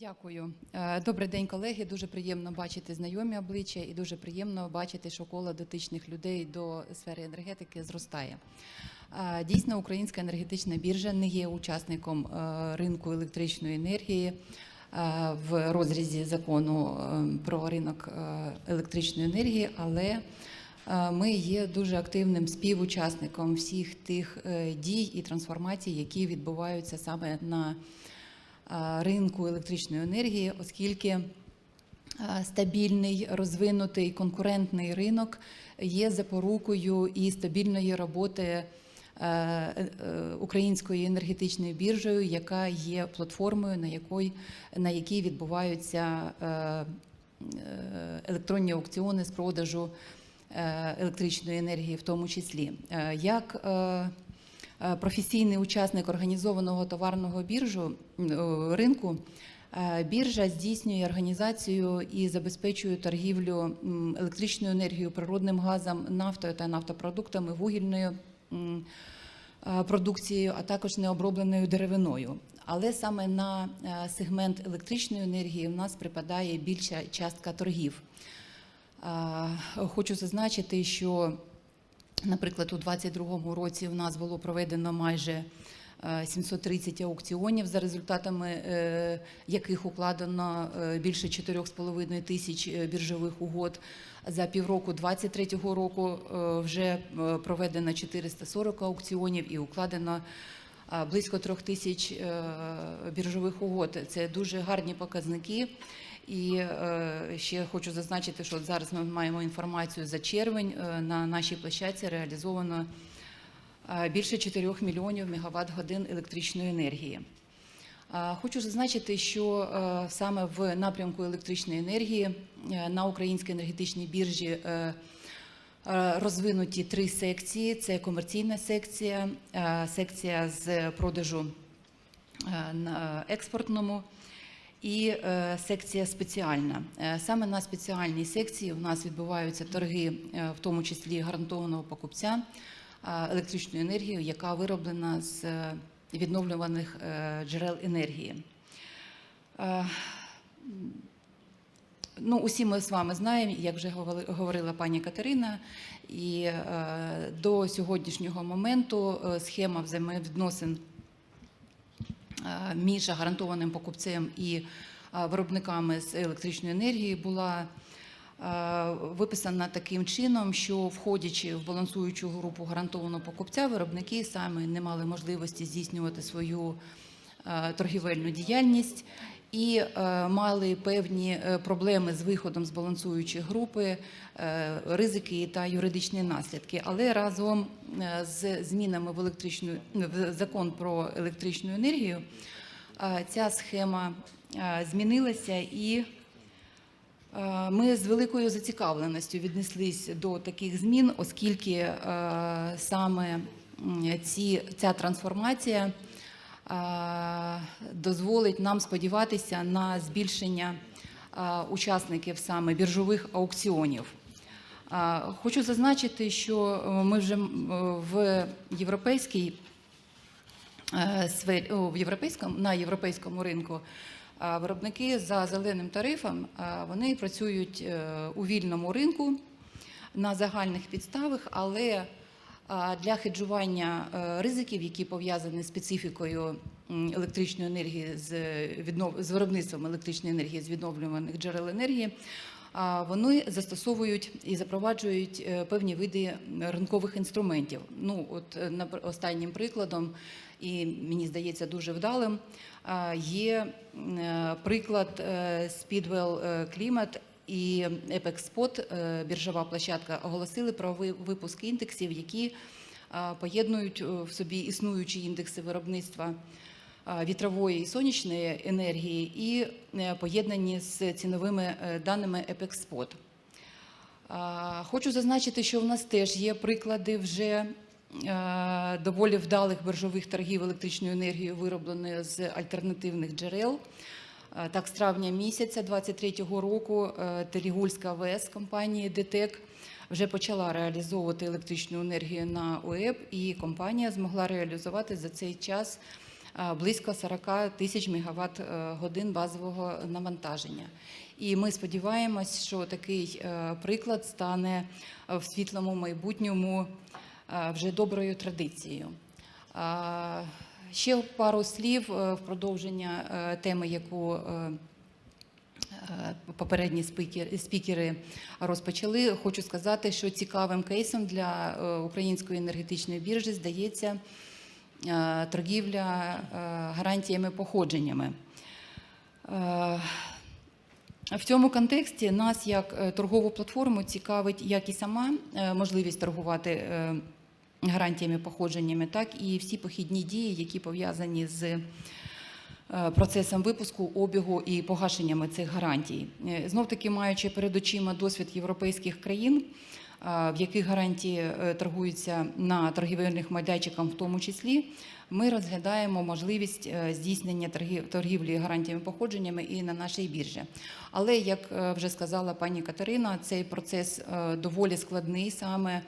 Дякую. Е, Добрий день, колеги. Дуже приємно бачити знайомі обличчя і дуже приємно бачити, що коло дотичних людей до сфери енергетики зростає. Е, Дійсно, українська енергетична біржа не є учасником е, ринку електричної енергії в розрізі закону про ринок електричної енергії, але ми є дуже активним співучасником всіх тих дій і трансформацій, які відбуваються саме на ринку електричної енергії, оскільки е, стабільний, розвинутий конкурентний ринок є запорукою і стабільної роботи е, е, української енергетичної біржею, яка є платформою, на якій, на якій відбуваються е, е, електронні аукціони з продажу е, електричної енергії, в тому числі. Е, Як е, е, професійний учасник організованого товарного біржу е, ринку. е, Біржа здійснює організацію і забезпечує торгівлю електричною енергією, природним газом, нафтою та нафтопродуктами, вугільною е, продукцією, а також необробленою деревиною. Але саме на е, сегмент електричної енергії в нас припадає більша частка торгів. Хочу зазначити, що, наприклад, у 2022 році в нас було проведено майже е, 730 аукціонів, за результатами е, яких укладено е, більше 4,5 тисяч е, біржових угод. За півроку 2023 року е, вже е, проведено 440 аукціонів і укладено близько трьох тисяч е, біржових угод. Це дуже гарні показники. І е, ще хочу зазначити, що зараз ми маємо інформацію за червень. Е, На нашій площадці реалізовано е, більше 4 мільйонів мегаватт годин електричної енергії. Хочу зазначити, що саме в напрямку електричної енергії на українській енергетичній біржі розвинуті три секції: це комерційна секція, секція з продажу на експортному і е, секція спеціальна. Е, Саме на спеціальній секції у нас відбуваються торги, е, в тому числі гарантованого покупця е, електричною енергією, яка вироблена з відновлюваних джерел енергії. Ну, усі ми з вами знаємо, як вже говорила пані Катерина, і до сьогоднішнього моменту схема взаємовідносин між гарантованим покупцем і е, виробниками з електричної енергії була е, виписана таким чином, що входячи в балансуючу групу гарантованого покупця, виробники саме не мали можливості здійснювати свою е, торгівельну діяльність і е, мали певні е, проблеми з виходом з балансуючої групи, е, ризики та юридичні наслідки. Але разом з змінами в електричну в закон про електричну енергію ця схема змінилася і. Ми з великою зацікавленістю віднеслись до таких змін, оскільки саме ці, ця трансформація дозволить нам сподіватися на збільшення е, учасників саме біржових аукціонів. Е, Хочу зазначити, що е, ми вже е, в європейській е, в європейському на європейському ринку виробники за зеленим тарифом вони працюють е, у вільному ринку на загальних підставах, але для хеджування е, ризиків, які пов'язані з специфікою електричної енергії з віднов... з виробництвом електричної енергії з відновлюваних джерел енергії. Вони застосовують і запроваджують е, певні види ринкових інструментів. Ну, от е, останнім прикладом, і мені здається, дуже вдалим, є е, приклад е, Speedwell е, Climate і Spot, е, біржова площадка, оголосили про випуск індексів, які поєднують е, в собі існуючі індекси виробництва вітрової і сонячної енергії і е, поєднані з ціновими е, даними. А, Хочу зазначити, що в нас теж є приклади вже е, доволі вдалих біржових торгів електричною енергією, виробленою з альтернативних джерел. Е, Так, з травня місяця 2023 року е, Терігульська ВС компанії ДТЕК вже почала реалізовувати електричну енергію на ОЕП, і компанія змогла реалізувати за цей час е, близько 40 тисяч мегаватт годин базового навантаження. І ми сподіваємось, що такий приклад стане в світлому майбутньому вже доброю традицією. Ще пару слів е, в продовження е, теми, яку е, попередні спікери, розпочали. Хочу сказати, що цікавим кейсом для української енергетичної біржі здається торгівля гарантіями походженнями. В цьому контексті нас, як торгову платформу, цікавить як і сама можливість торгувати гарантіями походженнями, так і всі похідні дії, які пов'язані з е, процесом випуску, обігу і погашеннями цих гарантій. Знов таки, маючи перед очима досвід європейських країн, е, в яких гарантії е, торгуються на торгівельних майданчиках, в тому числі, ми розглядаємо можливість е, здійснення торгівлі гарантіями походженнями і на нашій біржі. Але як е, вже сказала пані Катерина, цей процес е, доволі складний саме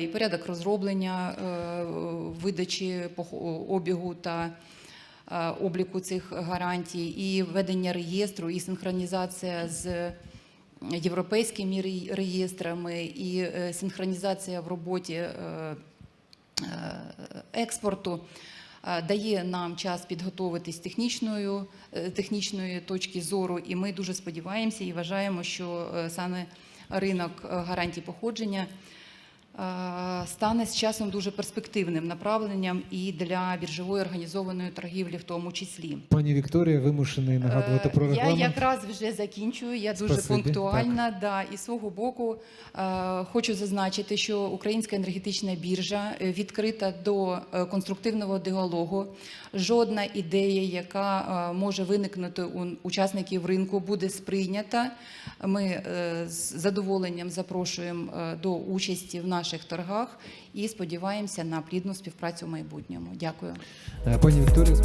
і порядок розроблення видачі обігу та обліку цих гарантій, і ведення реєстру, і синхронізація з європейськими реєстрами, і синхронізація в роботі експорту. Е, Дає нам час підготовитись технічною, е, технічної точки зору, і ми дуже сподіваємося і вважаємо, що е, саме ринок гарантій походження стане з часом дуже перспективним направленням і для біржової організованої торгівлі, в тому числі. Пані Вікторія вимушений нагадувати про Е, Я якраз вже закінчую. Я дуже Спасибі, пунктуальна. Да, і свого боку е, хочу зазначити, що Українська енергетична біржа е, відкрита до е, конструктивного діалогу. Жодна ідея, яка е, може виникнути у учасників ринку, буде сприйнята. Ми е, з задоволенням запрошуємо е, до участі в наших торгах і сподіваємося на плідну співпрацю в майбутньому. Дякую. Е, Пані Вікторія,